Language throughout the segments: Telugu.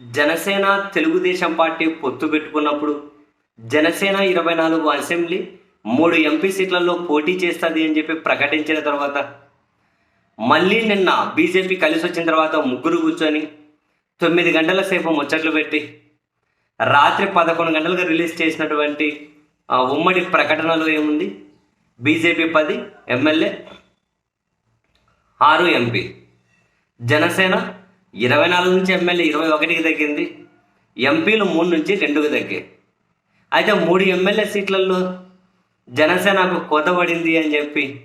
జనసేన తెలుగుదేశం పార్టీ పొత్తు పెట్టుకున్నప్పుడు జనసేన ఇరవై నాలుగు అసెంబ్లీ మూడు ఎంపీ సీట్లలో పోటీ చేస్తుంది అని చెప్పి ప్రకటించిన తర్వాత మళ్ళీ నిన్న బీజేపీ కలిసి వచ్చిన తర్వాత ముగ్గురు కూర్చొని తొమ్మిది గంటల సేపు ముచ్చట్లు పెట్టి రాత్రి పదకొండు గంటలకు రిలీజ్ చేసినటువంటి ఆ ఉమ్మడి ప్రకటనలో ఏముంది? బీజేపీ పది ఎమ్మెల్యే ఆరు ఎంపీ. జనసేన ఇరవై నాలుగు నుంచి ఎమ్మెల్యే ఇరవై ఒకటికి తగ్గింది. ఎంపీలు మూడు నుంచి రెండుకి తగ్గాయి. అయితే మూడు ఎమ్మెల్యే సీట్లలో జనసేనకు కోత పడింది అని చెప్పి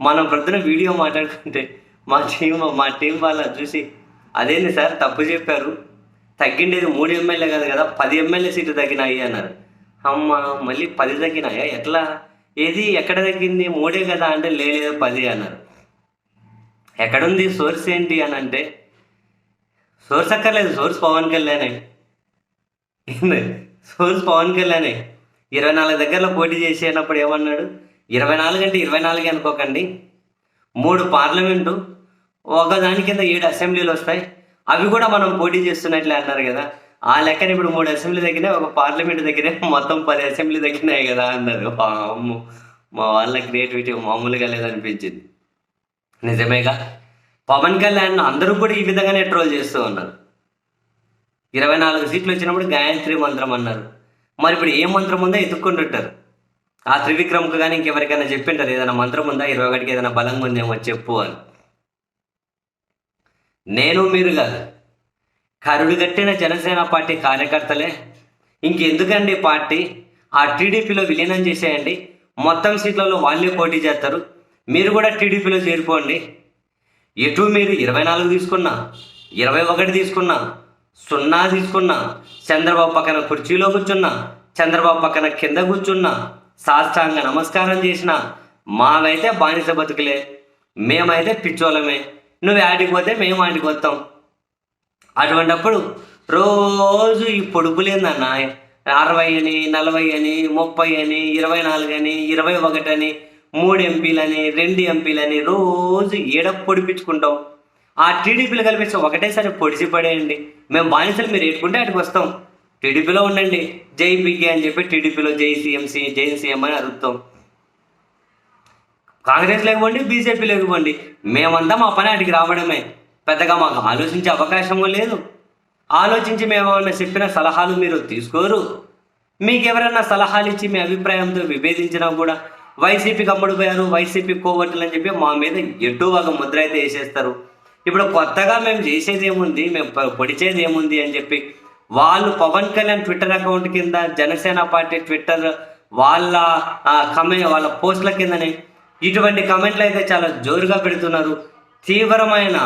మనం ప్రొద్దున వీడియో మాట్లాడుకుంటే మా టీం మా టీం వాళ్ళ చూసి అదేంది సార్ తప్పు చెప్పారు. తగ్గిండేది మూడు ఎమ్మెల్యే కాదు కదా పది ఎమ్మెల్యే సీట్లు తగ్గినాయి అన్నారు. అమ్మ మళ్ళీ పది తగ్గినాయా? ఎట్లా? ఏది? ఎక్కడ తగ్గింది? మూడే కదా అంటే లేదు పది అన్నారు. ఎక్కడుంది? సోర్స్ ఏంటి అని అంటే సోర్స్ అక్కర్లేదు సోర్స్ పవన్ కళ్యాణే. సోర్స్ పవన్ కళ్యాణే. ఇరవై నాలుగు దగ్గరలో పోటీ చేసేటప్పుడు ఏమన్నాడు? ఇరవై నాలుగు అంటే ఇరవై నాలుగు అనుకోకండి. మూడు పార్లమెంటు ఒకదాని కింద ఏడు అసెంబ్లీలు వస్తాయి. అవి కూడా మనం పోటీ చేస్తున్నట్లే అన్నారు కదా. ఆ లెక్కన ఇప్పుడు మూడు అసెంబ్లీ దగ్గరే ఒక పార్లమెంట్ దగ్గరే మొత్తం పది అసెంబ్లీ దగ్గరనే కదా అన్నారు. అమ్ము మా వాళ్ళ క్రియేటివిటీ మామూలుగా లేదనిపించింది. నిజమేగా? పవన్ కళ్యాణ్ అందరూ కూడా ఈ విధంగానే ట్రోల్ చేస్తూ ఉన్నారు. ఇరవై నాలుగు సీట్లు వచ్చినప్పుడు గాయత్రి మంత్రం అన్నారు. మరి ఇప్పుడు ఏ మంత్రం ఉందో ఎత్తుక్కుంటుంటారు. ఆ త్రివిక్రమ్కు కానీ ఇంకెవరికైనా చెప్పింటారు ఏదైనా మంత్రం ఉందా? ఇరవై ఒకటికి ఏదైనా బలంగా ఉందేమో చెప్పు అని. నేను మీరు కాదు. కరుడు కట్టిన జనసేన పార్టీ కార్యకర్తలే. ఇంకెందుకండి పార్టీ? ఆ టీడీపీలో విలీనం చేసేయండి. మొత్తం సీట్లలో వాళ్ళే పోటీ చేస్తారు. మీరు కూడా టీడీపీలో చేరిపోండి. ఎటు మీరు ఇరవై నాలుగు తీసుకున్నా ఇరవై ఒకటి తీసుకున్నా సున్నా తీసుకున్నా చంద్రబాబు పక్కన కుర్చీలో కూర్చున్నా చంద్రబాబు పక్కన కింద కూర్చున్నా సాష్టాంగ నమస్కారం చేసిన మావైతే బానిస బతుకులే మేమైతే పిచ్చోళమే నువ్వు ఆడికి పోతే మేము ఆడికి వస్తాం. అటువంటప్పుడు రోజు ఈ పొడుపులేందన్న అరవై అని నలభై అని ముప్పై అని ఇరవై నాలుగు అని ఇరవై ఒకటి అని మూడు ఎంపీలని రెండు ఎంపీలని రోజు ఏడ పొడిపించుకుంటాం ఆ టీడీపీలు కలిపేసి ఒకటేసారి పొడిచి పడేయండి. మేము బానిసలు మీరు ఎట్టుకుంటే అటుకు వస్తాం. టీడీపీలో ఉండండి. జై పీకే అని చెప్పి టీడీపీలో జై సీఎంసీ జై సీఎం అని అరుస్తాం కాంగ్రెస్ లేకపోండి బీజేపీ లేకపోండి. మేమంతా మా పని అటుకి రావడమే. పెద్దగా మాకు ఆలోచించే అవకాశము లేదు. ఆలోచించి మేము ఏమైనా చెప్పిన సలహాలు మీరు తీసుకోరు. మీకు ఎవరైనా సలహాలు ఇచ్చి మీ అభిప్రాయంతో విభేదించినా కూడా వైసీపీకి అమ్ముడిపోయారు వైసీపీ కోవట్లు అని చెప్పి మా మీద ఎటు ఒక ముద్ర అయితే వేసేస్తారు. ఇప్పుడు కొత్తగా మేము చేసేది ఏముంది? మేము పొడిచేది ఏముంది అని చెప్పి వాళ్ళు పవన్ కళ్యాణ్ ట్విట్టర్ అకౌంట్ కింద జనసేన పార్టీ ట్విట్టర్ వాళ్ళ కమెంట్ వాళ్ళ పోస్టుల కిందనే ఇటువంటి కమెంట్లు అయితే చాలా జోరుగా పెడుతున్నారు. తీవ్రమైన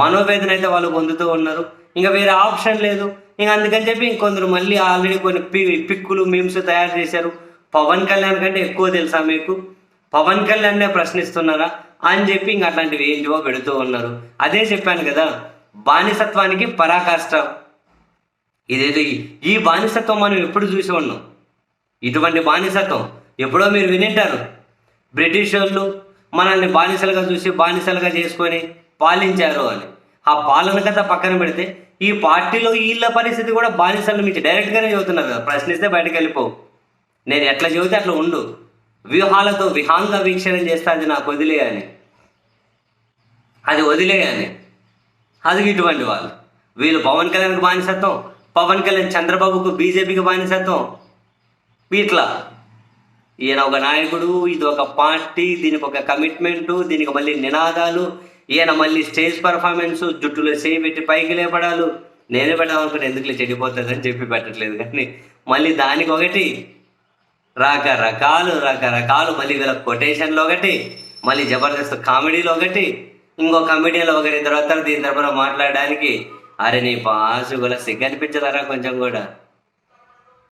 మనోవేదన అయితే వాళ్ళు పొందుతూ ఉన్నారు. ఇంకా వేరే ఆప్షన్ లేదు. ఇంకా అందుకని చెప్పి ఇంకొందరు మళ్ళీ ఆల్రెడీ కొన్ని పి పిక్కులు మీమ్స్ తయారు చేశారు. పవన్ కళ్యాణ్ కంటే ఎక్కువ తెలుసా మీకు? పవన్ కళ్యాణ్నే ప్రశ్నిస్తున్నారా? అని చెప్పి ఇంక అట్లాంటివి ఏంటివో పెడుతూ ఉన్నారు. అదే చెప్పాను కదా బానిసత్వానికి పరాకాష్ట. ఇదేదో? ఈ- బానిసత్వం మనం ఎప్పుడు చూసి ఉన్నాం? ఇటువంటి బానిసత్వం ఎప్పుడో మీరు వినింటారు. బ్రిటిష్ వాళ్ళు మనల్ని బానిసలుగా చూసి బానిసలుగా చేసుకొని పాలించారు అని. ఆ పాలన కథ పక్కన పెడితే ఈ పార్టీలో వీళ్ళ పరిస్థితి కూడా బానిసలు మించి డైరెక్ట్గానే చదువుతున్నారు కదా. ప్రశ్నిస్తే బయటకు వెళ్ళిపోవు. నేను ఎట్లా చెబితే అట్లా ఉండు. వ్యూహాలతో విహాంగ వీక్షణ చేస్తే అది నాకు వదిలేయని అది వదిలేయని అది ఇటువంటి వాళ్ళు. వీళ్ళు పవన్ కళ్యాణ్కి బానిసత్వం పవన్ కళ్యాణ్ చంద్రబాబుకు బీజేపీకి బానిసత్వం. ఇట్లా. ఈయన ఒక నాయకుడు ఇది ఒక పార్టీ దీనికి ఒక కమిట్మెంటు దీనికి మళ్ళీ నినాదాలు ఈయన మళ్ళీ స్టేజ్ పర్ఫార్మెన్స్ జుట్టులో చేయి పెట్టి పైకి లేపడాలు. నేనే పెడదాం అనుకుంటే ఎందుకులే చెప్పి పెట్టట్లేదు కానీ మళ్ళీ దానికి ఒకటి రకరకాలు రకరకాలు మళ్ళీ వీళ్ళ కొటేషన్లు ఒకటి మళ్ళీ జబర్దస్త్ కామెడీలో ఒకటి ఇంకో కామెడీలో ఒకరి తర్వాత దీని తరపున మాట్లాడడానికి అరే నీ పాసు కూడా సిగ్గు అనిపించదరా కొంచెం కూడా.